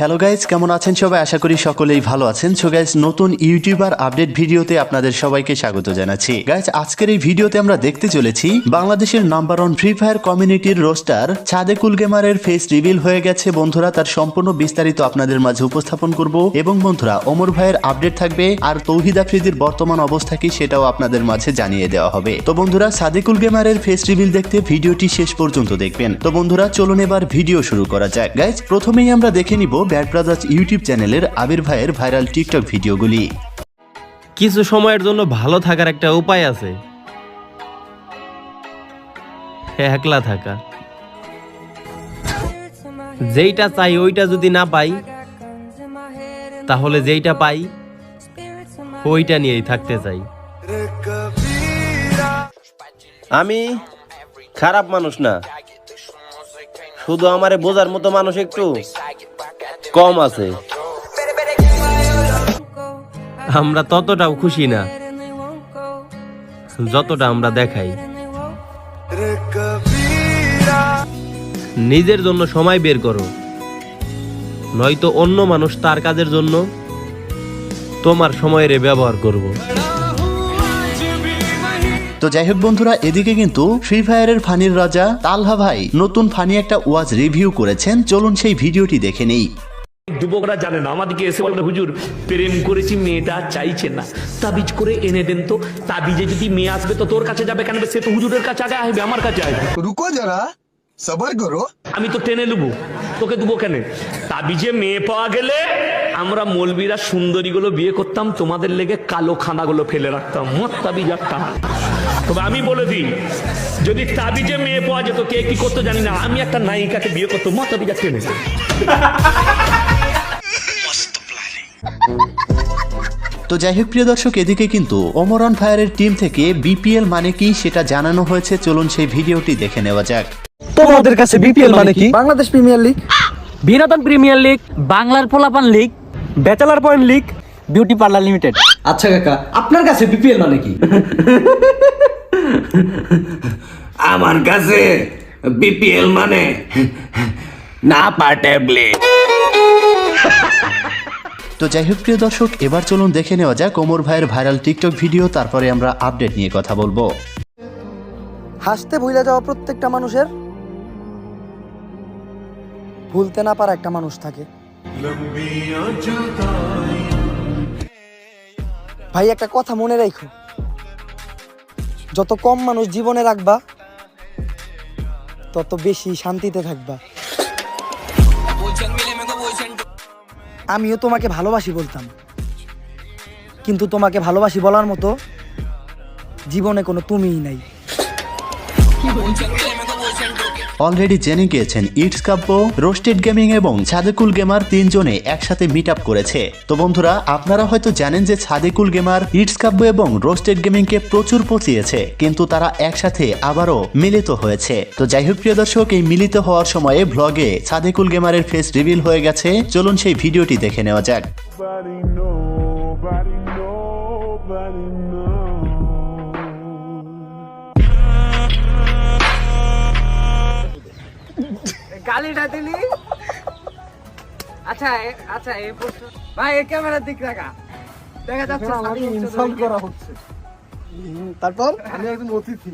Hello guys কেমন আছেন সবাই? আশা করি সকলেই ভালো আছেন। সো গাইজ নতুন ইউটিউবার আপডেট ভিডিওতে আপনাদের সবাইকে স্বাগত জানাচ্ছি। গাইজ আজকের এই ভিডিওতে আমরা দেখতে চলেছি বাংলাদেশের নাম্বার ওয়ান ফ্রি ফায়ার কমিউনিটির রোস্টার ছাদেকুল গেমারের ফেস রিভিল হয়ে গেছে। বন্ধুরা, তার সম্পূর্ণ বিস্তারিত আপনাদের মাঝে উপস্থাপন করব। এবং বন্ধুরা অমর ভাইয়ের আপডেট থাকবে আর তৌহিদ আফ্রিদির বর্তমান অবস্থা কি সেটাও আপনাদের মাঝে জানিয়ে দেওয়া হবে। তো বন্ধুরা সাদেকুল গেমারের ফেস রিভিল দেখতে ভিডিওটি শেষ পর্যন্ত দেখবেন। তো বন্ধুরা, চলুন এবার ভিডিও শুরু করা যাক। গাইজ প্রথমেই আমরা দেখে নিব ব্যাড ব্রাদার্স ইউটিউব চ্যানেলের আবির ভাইয়ের ভাইরাল টিকটক ভিডিওগুলি। কিছু সময়ের জন্য ভালো থাকার একটা উপায় আছে। একলা থাকা। যেইটা চাই ওইটা যদি না পাই তাহলে যেইটা পাই ওইটা নিয়েই থাকতে চাই। আমি খারাপ মানুষ না। শুধু আমারে বোঝার মতো মানুষ একটু। কম আছে। আমরা ততটাও খুশি না। যতটা আমরা দেখাই। নিজের জন্য সময় বের করো। নয়তো অন্য মানুষ তার কাজের জন্য তোমার সময়ের ব্যবহার করব। তো যাই হোক বন্ধুরা এদিকে কিন্তু ফ্রি ফায়ারের ফানির রাজা তালহা ভাই নতুন ফানি একটা ওয়াজ রিভিউ করেছেন। চলুন সেই ভিডিওটি দেখে নেই। যুবকরা জানে না। আমাদেরকে এসে বলে হুজুর প্রেম করেছি মেয়েটা চাইছে না। তাবিজ করে এনে দেন তো। তাবিজে যদি মেয়ে আসবে তো তোর কাছে যাবে কেন সে তো হুজুরের কাছে আগে আসবে আমার কাছে আসবে। রুকো যারা সবার করো। আমি তো টেনে নেব। তোকে দুবো কেন? তাবিজে মেয়ে পাওয়া গেলে আমরা মলবিরা সুন্দরী গুলো বিয়ে করতাম তোমাদের লেগে কালো খানা গুলো ফেলে রাখতাম। মত তাবিজ আর টান তবে আমি বলে দিই যদি তাবিজে মেয়ে পাওয়া যেত কে কি করতো জানি না। আমি একটা নায়িকাকে বিয়ে করতো মত তাবিজ আর টেনে। তো যাই হোক প্রিয় দর্শক এদিকে কিন্তু ওমরান ফায়ারের টিম থেকে বিপিএল মানে কি সেটা জানানো হয়েছে। চলুন সেই ভিডিওটি দেখে নেওয়া যাক। তোমাদের কাছে বিপিএল মানে কি? বাংলাদেশ প্রিমিয়ার লিগ বিনোদন প্রিমিয়ার লিগ বাংলার পোলাপান league bachelor point league beauty parlour limited. আচ্ছা কাকা আপনার কাছে বিপিএল মানে কি? আমার কাছে বিপিএল মানে না পা ট্যাবলেট তো যাই হোক, প্রিয় দর্শক, এবার চলুন দেখে নেওয়া যাক ওমর ভাইয়ের ভাইরাল টিকটক ভিডিও, তারপরে আমরা আপডেট নিয়ে কথা বলব। হাসতে ভুলে যাওয়া প্রত্যেকটা মানুষের। ভুলতে না পারা একটা মানুষ থাকে। ভাই, একটা কথা মনে রাখো যত কম মানুষ জীবনে রাখবা, তত বেশি শান্তিতে থাকবা। আমিও তোমাকে ভালোবাসি বলতাম। কিন্তু তোমাকে ভালোবাসি বলার মতো জীবনে কোনো তুমিই নাই। অলরেডি জেনে গিয়েছেন ইটস কাব্য, রোস্টেড গেমিং এবং ছাদেকুল গেমার তিনজনে একসাথে মিট আপ করেছে। তো বন্ধুরা, আপনারা হয়তো জানেন যে ছাদেকুল গেমার ইটস কাব্য এবং রোস্টেড গেমিং কে প্রচুর পচিয়েছে, কিন্তু তারা একসাথে আবারও মিলিত হয়েছে। তো যাই হোক, প্রিয় দর্শক, এই মিলিত হওয়ার সময়ে ভ্লগে ছাদেকুল গেমারের ফেস রিভিল হয়ে গেছে। চলুন সেই ভিডিওটি দেখে নেওয়া যাক। গালিটা দিলি? আচ্ছা এ- আচ্ছা এই প্রশ্ন ভাই এই ক্যামেরার দিক দেখা দেখা যাচ্ছে আমাকে ইনসাল্ট করা হচ্ছে। তারপর? আমি একজন অতিথি।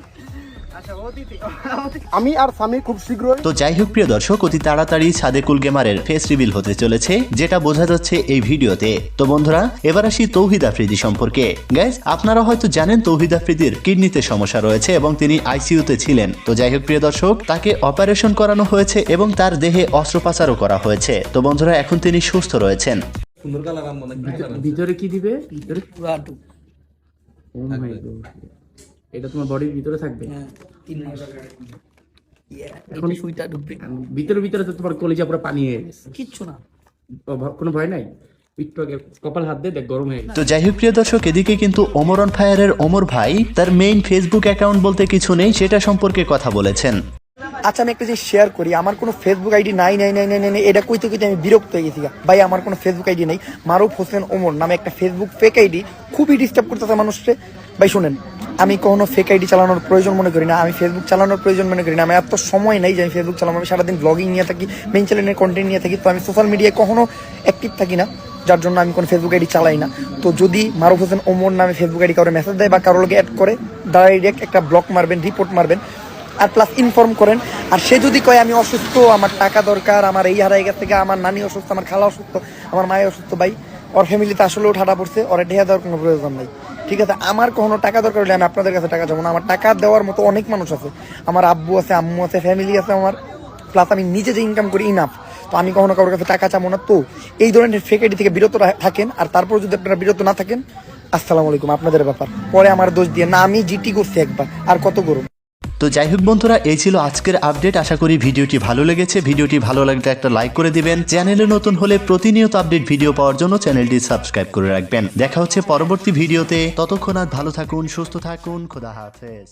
আমি আর স্বামী খুব শীঘ্রই তো যাই হোক প্রিয় দর্শক অতি তাড়াতাড়ি সাদেকুল গেমারের ফেস রিভিল হতে চলেছে যেটা বোঝা যাচ্ছে এই ভিডিওতে। তো বন্ধুরা এবার আসি তৌহিদ আফ্রিদি সম্পর্কে। গ্যাস আপনারা হয়তো জানেন তৌহিদ আফ্রিদির কিডনিতে সমস্যা রয়েছে এবং তিনি আইসিইউতে ছিলেন। তো যাই হোক প্রিয় দর্শক তাকে অপারেশন করানো হয়েছে এবং তার দেহে অস্ত্রোপচারও করা হয়েছে। তো বন্ধুরা এখন তিনি সুস্থ রয়েছেন। ভিতরে কি দিবে? ভিতরে. এটা তোমার বডির ভিতরে থাকবে? এখন সুইটা ঢুকবে ভিতরে ভিতরে তো তোমার কলিজা পুরো পানি হয়ে গেছে। কিচ্ছু না। কোনো ভয় নাই? হয়ে তো যাই হোক প্রিয় দর্শক এদিকে কিন্তু ওমরন ফায়ারের ওমর ভাই তার মেইন ফেসবুক অ্যাকাউন্ট বলতে কিছু নেই সেটা সম্পর্কে কথা বলেছেন। আচ্ছা আমি একটা জিনিস শেয়ার করি। আমার কোনো ফেসবুক আইডি নাই নাই নাই নাই নাই নাই, এটা কইতে কইতে আমি বিরক্ত হয়ে গেছি ভাই আমার কোনো ফেসবুক আইডি নাই। মারুফ হোসেন ওমর নামে একটা ফেসবুক ফেক আইডি খুবই ডিস্টার্ব করতেছে মানুষকে। ভাই শুনেন আমি কখনো ফেক আইডি চালানোর প্রয়োজন মনে করি না, আমি ফেসবুক চালানোর প্রয়োজন মনে করি না। আমি এত সময় নেই যে আমি ফেসবুক চালাবো, আমি সারাদিন ব্লগিং নিয়ে থাকি মেইন চ্যানেলের কন্টেন্ট নিয়ে থাকি, তো আমি সোশ্যাল মিডিয়ায় কখনো অ্যাক্টিভ থাকি না, যার জন্য আমি কোনো ফেসবুক আইডি চালাই না। তো যদি মারুফ হোসেন ওমর নামে ফেসবুক আইডি কারও মেসেজ দেয় বা কারও লোকে অ্যাড করে ডাইরেক্ট একটা ব্লক মারবেন রিপোর্ট মারবেন, আর প্লাস ইনফর্ম করেন। আর সে যদি কয়, আমি অসুস্থ, আমার টাকা দরকার, আমার এই হারাই থেকে আমার নানি অসুস্থ, আমার খালা অসুস্থ, আমার মায়ের অসুস্থ, ভাই। ওর ফ্যামিলিতে আসলেও ঠাডা পড়ছে, ওর ঢেয়া দেওয়ার কোনো প্রয়োজন নাই। ঠিক আছে, আমার কখনো টাকা দরকার হলে আমি আপনাদের কাছে টাকা যাব না। আমার টাকা দেওয়ার মতো অনেক মানুষ আছে। আমার আব্বু আছে, আম্মু আছে ফ্যামিলি আছে আমার। প্লাস আমি নিজে যে ইনকাম করি ইনাফ তো আমি কখনো কারোর কাছে টাকা চাবো না। তো এই ধরনের ফেক আইডি থেকে বিরত থাকেন। আর তারপর যদি আপনারা বিরত না থাকেন, আসসালামু আলাইকুম। আপনাদের ব্যাপার। পরে আমার দোষ দিয়ে না, আমি জিটি করছি একবার। আর কত করুন তো যাই হোক বন্ধুরা, এই ছিল আজকের আপডেট আশা করি ভিডিওটি ভালো লেগেছে। ভিডিওটি ভালো লাগলে একটা লাইক করে দিবেন। চ্যানেলে নতুন হলে প্রতিনিয়ত আপডেট ভিডিও পাওয়ার জন্য চ্যানেলটি সাবস্ক্রাইব করে রাখবেন। দেখা হচ্ছে পরবর্তী ভিডিওতে ততক্ষণ আর ভালো থাকুন, সুস্থ থাকুন। খোদা হাফেজ।